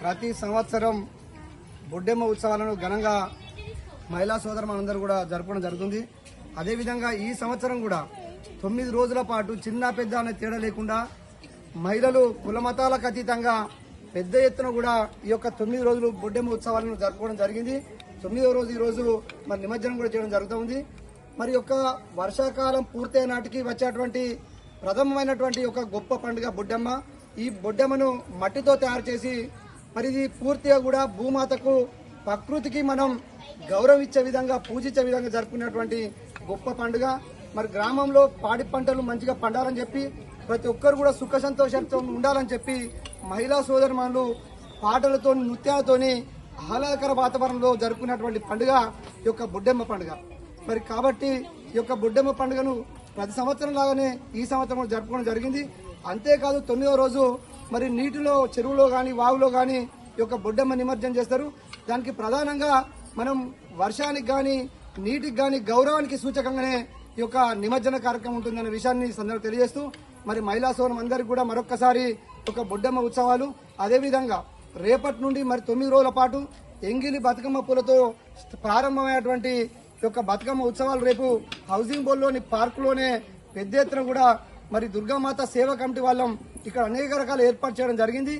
ప్రతి సంవత్సరం బొడ్డెమ్మ ఉత్సవాలను ఘనంగా మహిళా సోదరులందరూ కూడా జరపడం జరుగుతుంది. అదేవిధంగా ఈ సంవత్సరం కూడా తొమ్మిది రోజుల పాటు చిన్న పెద్ద అనే తేడా లేకుండా మహిళలు కుల మతాలకు అతీతంగా పెద్ద ఎత్తున కూడా ఈ యొక్క తొమ్మిది రోజులు బొడ్డెమ్మ ఉత్సవాలను జరుపుకోవడం జరిగింది. తొమ్మిదో రోజు ఈ రోజు మరి నిమజ్జనం కూడా చేయడం జరుగుతుంది మరి యొక్క వర్షాకాలం పూర్తయ్యే నాటికి వచ్చేటువంటి ప్రథమమైనటువంటి ఒక గొప్ప పండుగ బొడ్డెమ్మ. ఈ బొడ్డెమ్మను మట్టితో తయారు చేసి మరి ఇది పూర్తిగా కూడా భూమాతకు ప్రకృతికి మనం గౌరవం ఇచ్చే విధంగా పూజించే విధంగా జరుపుకునేటువంటి గొప్ప పండుగ. మరి గ్రామంలో పాడి పంటలు మంచిగా పండాలని చెప్పి ప్రతి ఒక్కరు కూడా సుఖ సంతోషంతో ఉండాలని చెప్పి మహిళా సోదరుమానులు పాటలతో నృత్యాలతోని ఆహ్లాదకర వాతావరణంలో జరుపుకున్నటువంటి పండుగ ఈ యొక్క బుడ్డెమ్మ పండుగ. మరి కాబట్టి ఈ యొక్క బుడ్డెమ్మ పండుగను ప్రతి సంవత్సరం లాగానే ఈ సంవత్సరం జరుపుకోవడం జరిగింది. అంతేకాదు తొమ్మిదో రోజు మరి నీటిలో చెరువులో కానీ వాగులో కానీ ఈ యొక్క బొడ్డమ్మ నిమజ్జనం చేస్తారు. దానికి ప్రధానంగా మనం వర్షానికి కానీ నీటికి కానీ గౌరవానికి సూచకంగానే ఈ యొక్క నిమజ్జన కార్యక్రమం ఉంటుందనే విషయాన్ని సందర్భం సందర్భంగా తెలియజేస్తూ మరి మహిళా సోనం అందరికీ కూడా మరొక్కసారి ఒక బొడ్డమ్మ ఉత్సవాలు. అదేవిధంగా రేపటి నుండి మరి తొమ్మిది రోజుల పాటు ఎంగిలి బతుకమ్మ పూలతో ప్రారంభమైనటువంటి ఈ యొక్క బతుకమ్మ ఉత్సవాలు రేపు హౌసింగ్ బోర్డులోని పార్కులోనే పెద్ద ఎత్తున కూడా మరి దుర్గామాత సేవ కమిటీ వాళ్ళం ఇక్కడ అనేక రకాల ఏర్పాటు చేయడం జరిగింది.